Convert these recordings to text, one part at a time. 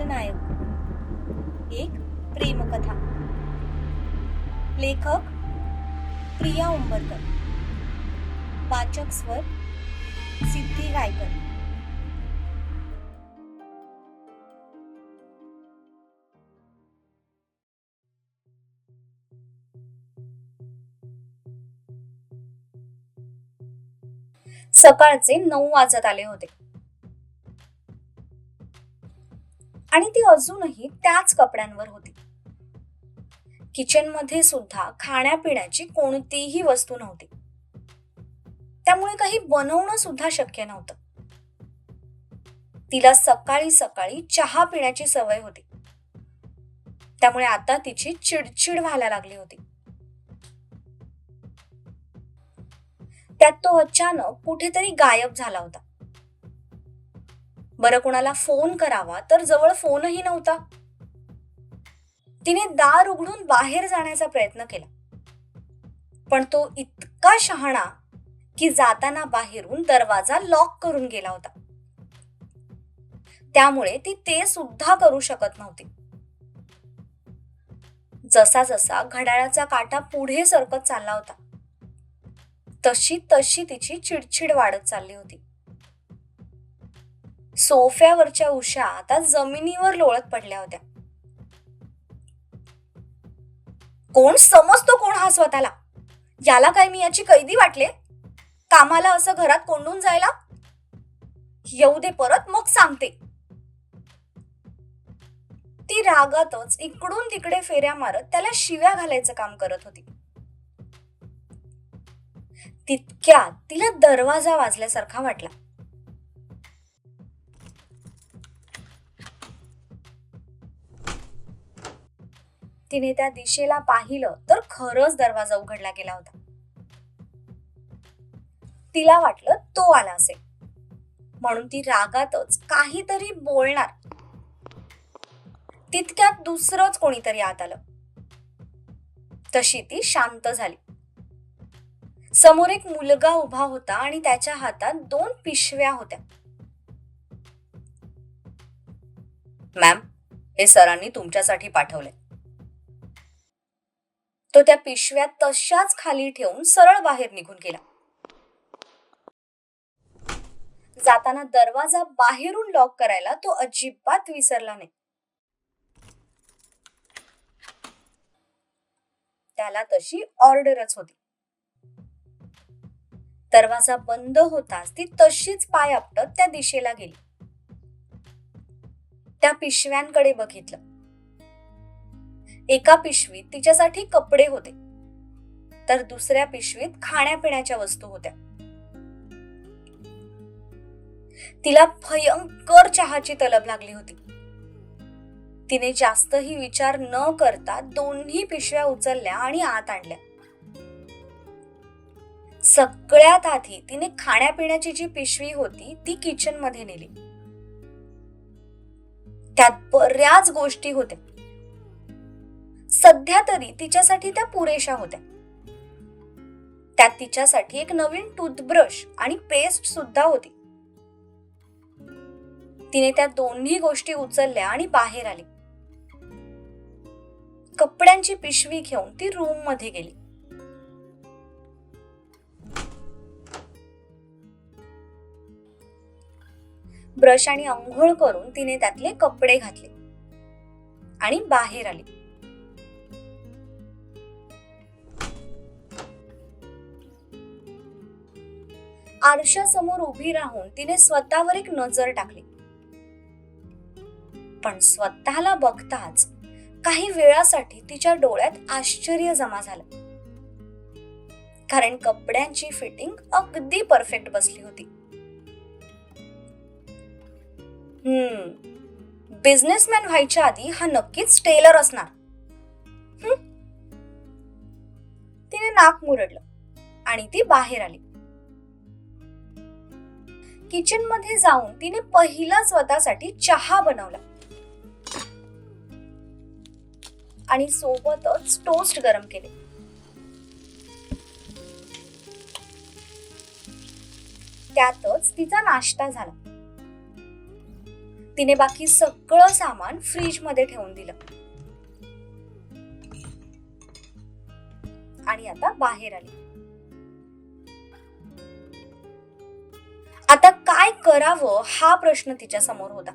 खलनायक एक प्रेमकथा. लेखक प्रिया उंबरकर. वाचक स्वर सिद्धी गायकर. सकाळचे नऊ वाजत आले होते. आणि ती अजूनही त्याच कपड्यांवर होती. किचनमध्ये सुद्धा खाण्यापिण्याची कोणतीही वस्तू नव्हती. त्यामुळे काही बनवणं सुद्धा शक्य नव्हतं. तिला सकाळी सकाळी चहा पिण्याची सवय होती. त्यामुळे आता तिची चिडचिड व्हायला लागली होती. त्यात तो अचानक कुठेतरी गायब झाला होता. बरं कुणाला फोन करावा तर जवळ फोनही नव्हता. तिने दार उघडून बाहेर जाण्याचा प्रयत्न केला. पण तो इतका शहाणा की जाताना बाहेरून दरवाजा लॉक करून गेला होता. त्यामुळे ती ते सुद्धा करू शकत नव्हती. जसा जसा घड्याळाचा काटा पुढे सरकत चालला होता तशी तशी तिची चिडचिड वाढत चालली होती. सोफ्यावरच्या उषा आता जमिनीवर लोळत पडल्या होत्या. कोण समजतो कोण हा स्वतःला? याला काय मी याची कैदी वाटले? कामाला असं घरात कोंडून जायला? येऊ दे परत मग सांगते. ती रागातच इकडून तिकडे फेऱ्या मारत त्याला शिव्या घालायचं काम करत होती. तितक्यात तिला दरवाजा वाजल्यासारखा वाटला. तिने त्या दिशेला पाहिलं तर खरंच दरवाजा उघडला गेला होता. तिला वाटलं तो आला असेल. म्हणून ती रागातच काहीतरी बोलणार. तितक्यात दुसरंच कोणीतरी आत आलं. तशी ती शांत झाली. समोर एक मुलगा उभा होता आणि त्याच्या हातात दोन पिशव्या होत्या. मॅम हे सरांनी तुमच्यासाठी पाठवले तो त्या पिशव्या तशाच खाली ठेवून सरळ बाहेर निघून गेला. जाताना दरवाजा बाहेरून लॉक करायला तो अजिबात विसरला नाही. त्याला तशी ऑर्डरच होती. दरवाजा बंद होताच ती तशीच पाय आपटत त्या दिशेला गेली. त्या पिशव्यांकडे बघितलं. एका पिशवीत तिच्यासाठी कपडे होते. तर दुसऱ्या पिशवीत खाण्यापिण्याच्या वस्तू होत्या. तिला भयंकर चहाची तलब लागली होती. तिने जास्तही विचार न करता दोन्ही पिशव्या उचलल्या आणि आत आणल्या. सगळ्यात आधी तिने खाण्यापिण्याची जी पिशवी होती ती किचनमध्ये नेली. त्यात बऱ्याच गोष्टी होत्या. सध्या तरी तिच्यासाठी त्या पुरेशा होत्या. त्यात तिच्यासाठी एक नवीन टूथब्रश आणि पेस्ट सुद्धा होती. तिने त्या दोन्ही गोष्टी उचलल्या आणि बाहेर आली. कपड्यांची पिशवी घेऊन ती रूममध्ये गेली. ब्रश आणि अंघोळ करून तिने त्यातले कपडे घातले. आणि बाहेर आली. आरशासमोर उभी राहून तिने स्वतःवर एक नजर टाकली. पण स्वतःला बघताच काही वेळासाठी तिच्या डोळ्यात आश्चर्य जमा झालं. कारण कपड्यांची फिटिंग अगदी परफेक्ट बसली होती. हम्म बिझनेसमॅन व्हायच्या आधी हा नक्कीच टेलर असणार. तिने नाक मुरडलं आणि ती बाहेर आली. किचनमध्ये जाऊन तिने पहिला स्वतःसाठी चहा बनवला. आणि सोबतच टोस्ट गरम केले. त्यातच तिचा नाश्ता झाला. तिने बाकी सगळं सामान फ्रीजमध्ये ठेवून दिलं. आणि आता बाहेर आली. काय करावं हा प्रश्न तिच्या समोर होता.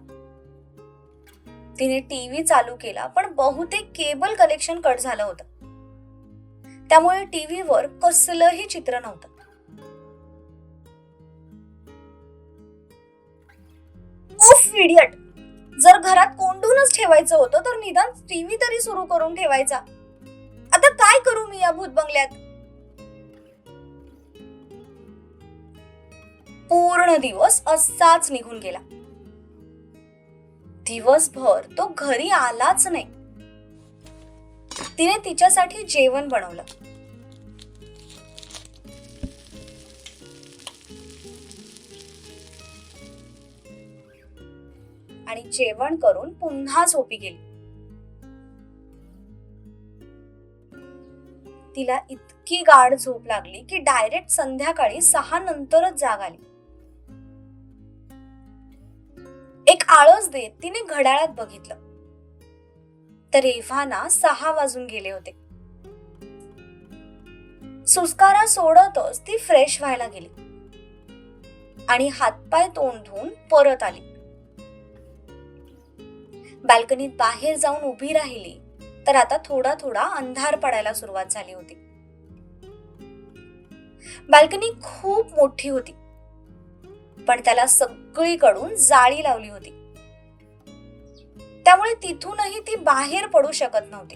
तिने टीव्ही चालू केला पण बहुतेक केबल कनेक्शन कट झालं होतं. त्यामुळे टीव्हीवर कसलंही चित्र नव्हतं. उफ इडियट जर घरात कोंडूनच ठेवायचं होतं तर निदान टीव्ही तरी सुरू करून ठेवायचा. आता काय करू मी या भूत बंगल्यात पूर्ण दिवस असाच निघून गेला. दिवसभर तो घरी आलाच नाही. तिने तिच्यासाठी जेवण बनवलं. आणि जेवण करून पुन्हा झोपी गेली. तिला इतकी गाढ झोप लागली की डायरेक्ट संध्याकाळी सहा नंतरच जाग आली. एक आळस देत तिने घड्याळात बघितलं. तर एव्हाना सहा वाजून गेले होते. सुस्कारा सोडतच ती फ्रेश व्हायला गेली. आणि हातपाय तोंड धुवून परत आली. बाल्कनीत बाहेर जाऊन उभी राहिली तर आता थोडा थोडा अंधार पडायला सुरुवात झाली होती. बाल्कनी खूप मोठी होती. पण त्याला सगळीकडून जाळी लावली होती. त्यामुळे तिथूनही ती बाहेर पडू शकत नव्हती.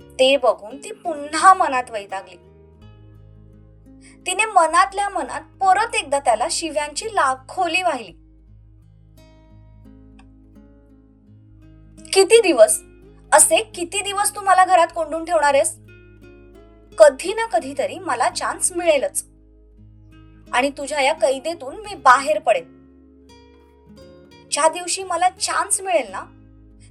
ते बघून ती पुन्हा मनात वैतागली. तिने मनातल्या मनात परत एकदा त्याला शिव्यांची लाखोली वाहिली. किती दिवस? असे किती दिवस तू मला घरात कोंडून ठेवणार आहेस? कधी ना कधीतरी मला चान्स मिळेलच. आणि तुझ्या या कैदेतून मी बाहेर पडेन. ज्या दिवशी मला चान्स मिळेल ना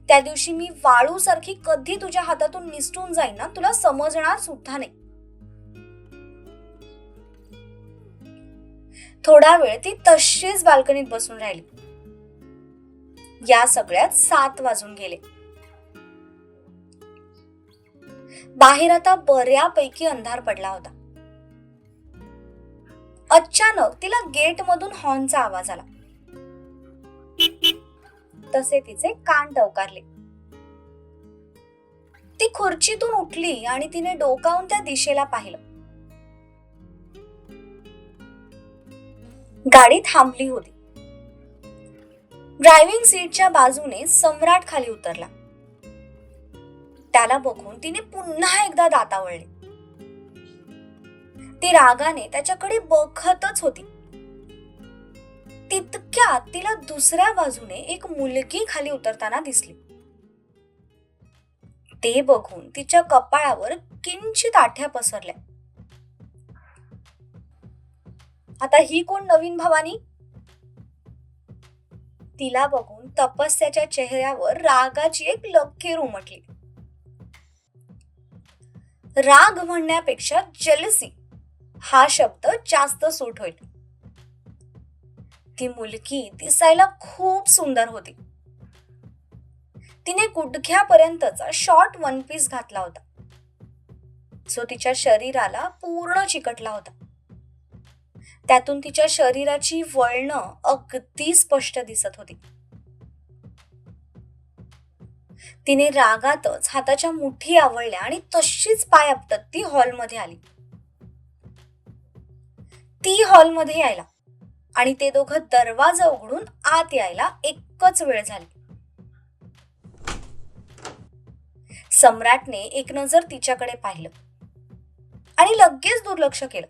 त्या दिवशी मी वाळू सारखी कधी तुझ्या हातातून निसटून जाईन ना तुला समजणार सुद्धा नाही. थोडा वेळ ती तशीच बाल्कनीत बसून राहिली. या सगळ्यात सात वाजून गेले. बाहेर आता बऱ्यापैकी अंधार पडला होता. अचानक तिला गेट मधून हॉर्नचा आवाज आला. तसे तिचे कान टवकारले. ती खुर्चीतून उठली आणि तिने डोकावून त्या दिशेला पाहिलं. गाडी थांबली होती. ड्रायव्हिंग सीटच्या बाजूने सम्राट खाली उतरला. त्याला बघून तिने पुन्हा एकदा दातावळले. ती रागाने त्याच्याकडे बघतच होती. तितक्यात तिला दुसऱ्या बाजूने एक मुलगी खाली उतरताना दिसली. ते बघून तिच्या कपाळावर किंचित आठ्या पसरल्या. आता ही कोण नवीन भवानी? तिला बघून तपस्याच्या चेहऱ्यावर रागाची एक लखेर उमटली. राग म्हणण्यापेक्षा जलसी हा शब्द जास्त सूट होईल. ती मुलगी दिसायला खूप सुंदर होती. तिने गुडघ्यापर्यंतचा शॉर्ट वन पीस घातला होता. जो तिच्या शरीराला पूर्ण चिकटला होता. त्यातून तिच्या शरीराची वळणं अगदी स्पष्ट दिसत होती. तिने रागातच हाताच्या मुठी आवळल्या आणि तशीच पाय आपटत ती हॉलमध्ये आली. ती हॉलमध्ये यायला. आणि ते दोघं दरवाजा उघडून आत यायला एकच वेळ झाली. सम्राटने एक नजर तिच्याकडे पाहिलं. आणि लगेच दुर्लक्ष केलं.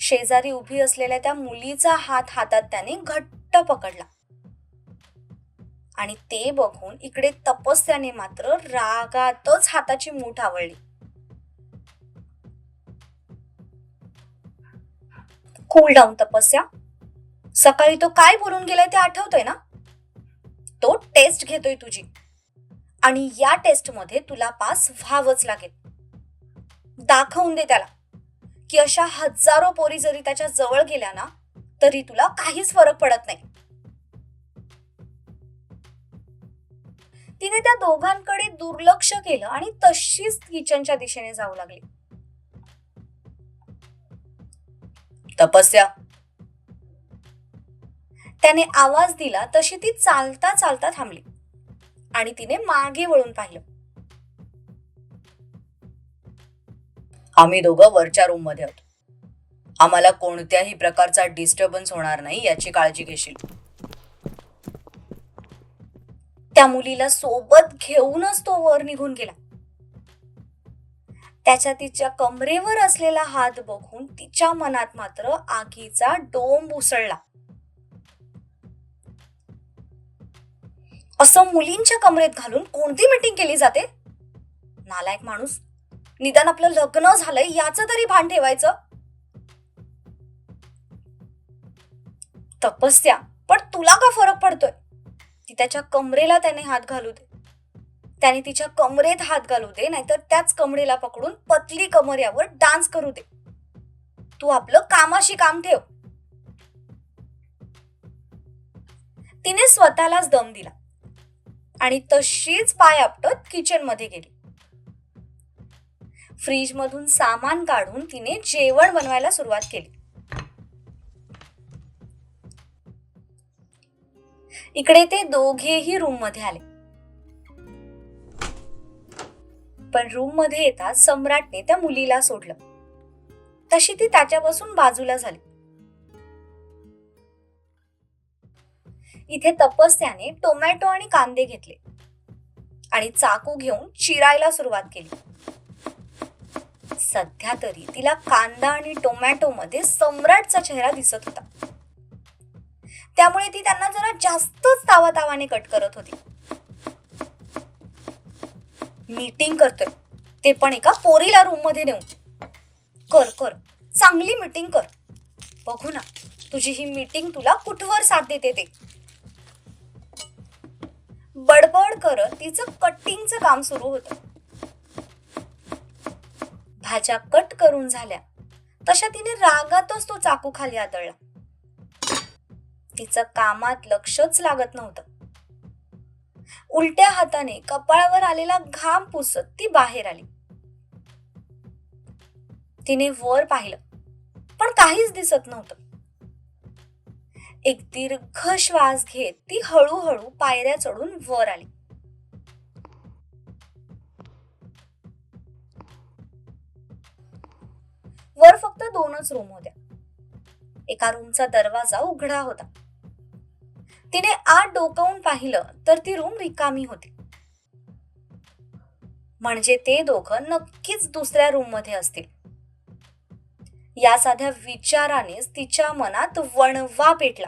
शेजारी उभी असलेल्या त्या मुलीचा हात हातात त्याने घट्ट पकडला. आणि ते बघून इकडे तपस्याने मात्र रागातच हाताची मूठ आवळली. कूल डाऊन तपस्या. सकाळी तो काय बोलून गेलाय ते आठवतंय ना? तो टेस्ट घेतोय तुझी. आणि या टेस्टमध्ये तुला पास व्हावंच लागेल. दाखवून दे त्याला. की अशा हजारो पोरी जरी त्याच्याजवळ गेल्या ना तरी तुला काहीच फरक पडत नाही. तिने त्या दोघांकडे दुर्लक्ष केलं आणि तशीच किचनच्या दिशेने जाऊ लागली. तपस्या. त्याने आवाज दिला तशी ती चालता चालता थांबली. आणि तिने मागे वळून पाहिलं. आम्ही दोघं वरच्या रूममध्ये आहोत आम्हाला कोणत्याही प्रकारचा डिस्टर्बन्स होणार नाही याची काळजी घेशील. त्या मुलीला सोबत घेऊनच तो वर निघून गेला. त्याच्या तिच्या कमरेवर असलेला हात बघून तिच्या मनात मात्र आगीचा डोंब उसळला. असं मुलींच्या कमरेत घालून कोणती मीटिंग केली जाते? नालायक माणूस निदान आपलं लग्न झालंय याचं तरी भान ठेवायचं? तपस्या पण तुला का फरक पडतोय? ती त्याच्या कमरेला त्याने हात घालू दे. त्याने तिच्या कमरेत हात घालू दे नाहीतर त्याच कमरेला पकडून पतली कमर यावर डान्स करू दे. तू आपलं कामाशी काम ठेव. तिने स्वतःलाच दम दिला. आणि तशीच पाय आपटत किचनमध्ये गेली. फ्रीज मधून सामान काढून तिने जेवण बनवायला सुरुवात केली. इकडे ते दोघेही रूममध्ये आले. पण रूममध्ये येताच सम्राटने त्या मुलीला सोडलं. तशी ती त्याच्यापासून बाजूला झाली. इथे तपस्याने टोमॅटो आणि कांदे घेतले. आणि चाकू घेऊन चिरायला सुरुवात केली. सध्या तरी तिला कांदा आणि टोमॅटो मध्ये सम्राटचा चेहरा दिसत होता. त्यामुळे ती त्यांना जरा जास्तच तावातावाने कट करत होती. मीटिंग करतोय. ते पण एका पोरीला रूममध्ये नेऊन. कर कर. चांगली मीटिंग कर. बघू ना तुझी ही मीटिंग तुला कुठवर साथ देते ते. बडबड करत तिचं कटिंगचं काम सुरू होतं. भाज्या कट करून झाल्या. तशा तिने रागातच तो चाकू खाली आदळला. तिचं कामात लक्षच लागत नव्हतं. उलट्या हाताने कपाळावर आलेला घाम पुसत ती बाहेर आली. तिने वर पाहिलं पण काहीच दिसत नव्हतं. एक दीर्घ श्वास घेत ती हळूहळू पायऱ्या चढून वर आली. वर फक्त दोनच रूम होत्या. एका रूमचा दरवाजा उघडा होता. तिने आत डोकावून पाहिलं तर ती रूम रिकामी होती. म्हणजे ते दोघं नक्कीच दुसऱ्या रूममध्ये असतील. या साध्या विचारानेच तिच्या मनात वणवा पेटला.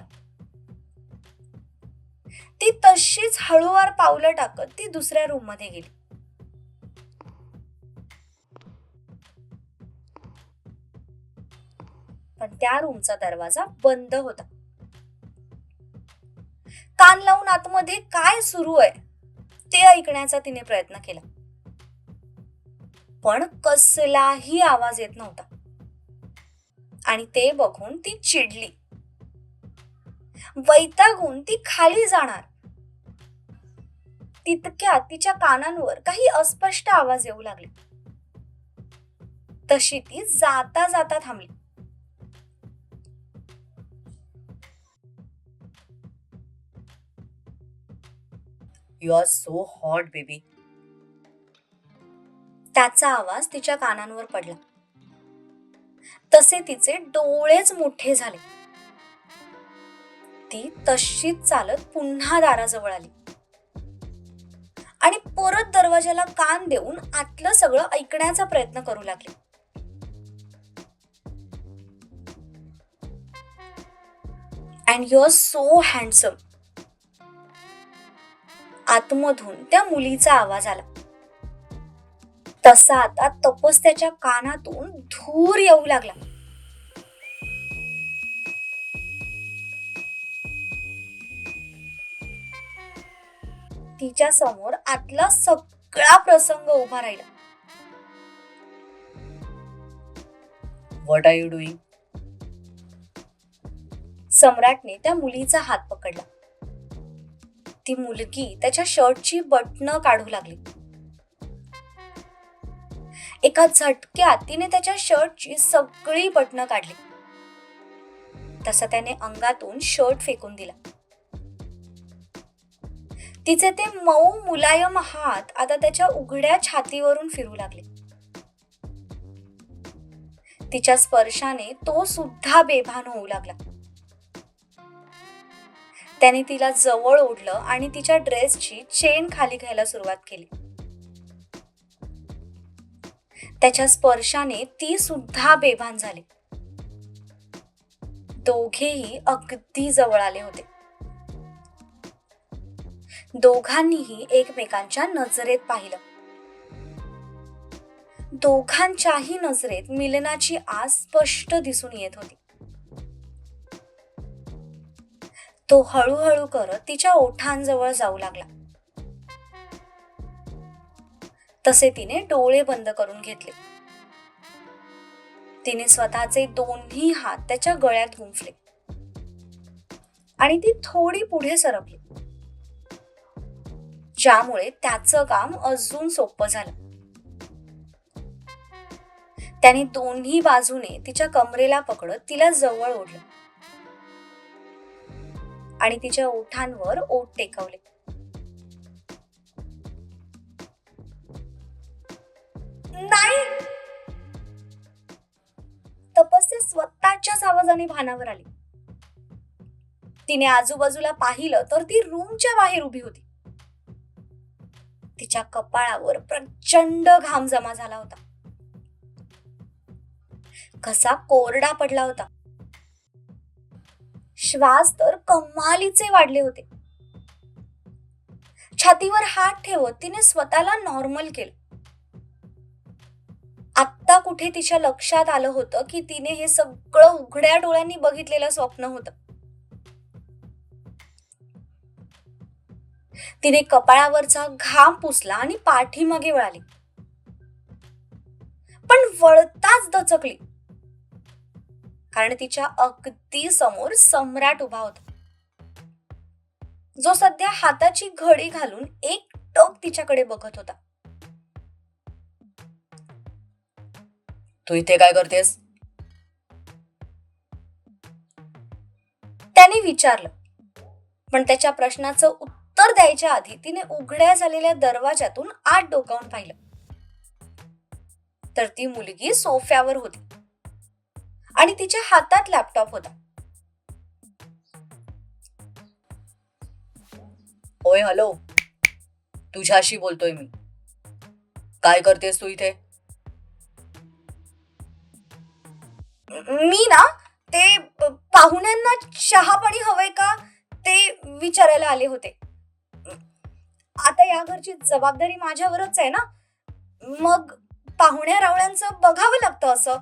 ती तशीच हळूवार पावलं टाकत ती दुसऱ्या रूममध्ये गेली. पण त्या रूमचा दरवाजा बंद होता. कान लावून आतमध्ये काय सुरू आहे? ते ऐकण्याचा तिने प्रयत्न केला. पण कसलाही आवाज येत नव्हता. आणि ते बघून ती चिडली. वैतागून ती खाली जाणार. तितक्यात तिच्या कानांवर काही अस्पष्ट आवाज येऊ लागले. तशी ती जाता जाता थांबली. You are so hot baby त्याचा आवाज तिच्या कानांवर पडला. तसे तिचे डोळेच मोठे झाले. ती तशीच चालत पुन्हा दाराजवळ आली. आणि परत दरवाजाला कान देऊन आतलं सगळं ऐकण्याचा प्रयत्न करू लागली. And you are so handsome आतमधून त्या मुलीचा आवाज आला. तसा आता तपस त्याच्या कानातून धूर येऊ लागला. तिच्या समोर आतला सगळा प्रसंग उभा राहिला. व्हॉट आर यू डुईंग सम्राटने त्या मुलीचा हात पकडला. ती मुलगी त्याच्या शर्टची बटणं काढू लागली. एका झटक्यात तिने त्याच्या शर्टची सगळी बटणं काढली. तसं त्याने अंगातून शर्ट फेकून दिला. तिचे ते मऊ मुलायम हात आता त्याच्या उघड्या छातीवरून फिरू लागले. तिच्या स्पर्शाने तो सुद्धा बेभान होऊ लागला. त्याने तिला जवळ ओढलं आणि तिच्या ड्रेसची चेन खाली घ्यायला सुरुवात केली. त्याच्या स्पर्शाने ती सुद्धा बेभान झाली. दोघेही अगदी जवळ आले होते. दोघांनीही एकमेकांच्या नजरेत पाहिलं. दोघांच्याही नजरेत मिलनाची आस स्पष्ट दिसून येत होती. तो हळूहळू करत तिच्या ओठांजवळ जाऊ लागला. तसे तिने डोळे बंद करून घेतले. तिने स्वतःचे दोन्ही हात त्याच्या गळ्यात गुंफले. आणि ती थोडी पुढे सरकली ज्यामुळे त्याचं काम अजून सोपं झालं. त्याने दोन्ही बाजूने तिच्या कमरेला पकडत तिला जवळ ओढलं. आणि तिच्या ओठांवर ओठ टेकवले. नाही! तपस्या स्वतःच्याच आवाजाने भानावर आली. तिने आजूबाजूला पाहिलं तर ती रूमच्या बाहेर उभी होती. तिच्या कपाळावर प्रचंड घाम जमा झाला होता. कसा कोरडा पडला होता. श्वास तर कमालीचे वाढले होते. छातीवर हात ठेवत तिने स्वतःला नॉर्मल केलं. आत्ता कुठे तिच्या लक्षात आलं होतं की तिने हे सगळं उघड्या डोळ्यांनी बघितलेलं स्वप्न होतं. तिने कपाळावरचा घाम पुसला आणि पाठीमागे वळाली. पण वळताच दचकली. कारण तिच्या अगदी समोर सम्राट उभा होता. जो सध्या हाताची घडी घालून एक टक तिच्याकडे बघत होता. तू इथे काय करतेस? त्याने विचारलं. पण त्याच्या प्रश्नाचं उत्तर द्यायच्या आधी तिने उघड्या झालेल्या दरवाजातून आत डोकावून पाहिलं. तर ती मुलगी सोफ्यावर होती. आणि तिच्या हातात लॅपटॉप होता. होय हॅलो तुझ्याशी बोलतोय मी. काय करतेस तू इथे? मी ना ते पाहुण्यांना चहा पाणी हवंय का? ते विचारायला आले होते. आता या घरची जबाबदारी माझ्यावरच आहे ना? मग पाहुण्या रावळ्यांचं बघावं लागतं असं.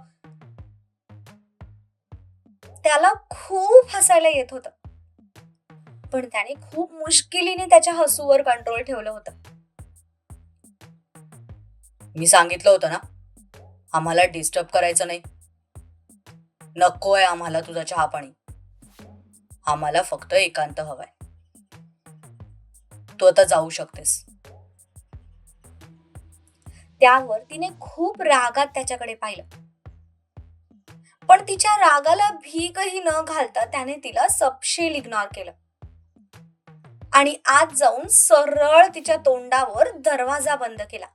त्याला खूप हसायला येत होतं. पण त्याने खूप मुश्किलीने त्याच्या हसूवर कंट्रोल ठेवलं होतं. मी सांगितलं होतं ना आम्हाला डिस्टर्ब करायचं नाही. नको आहे आम्हाला तुझा चहा पाणी. आम्हाला फक्त एकांत हवाय. तू आता जाऊ शकतेस. त्यावर तिने खूप रागात त्याच्याकडे पाहिलं. पण तिच्या रागाला भीकही न घालता त्याने तिला सपशेल इग्नोर केलं. आणि आत जाऊन सरळ तिच्या तोंडावर दरवाजा बंद केला.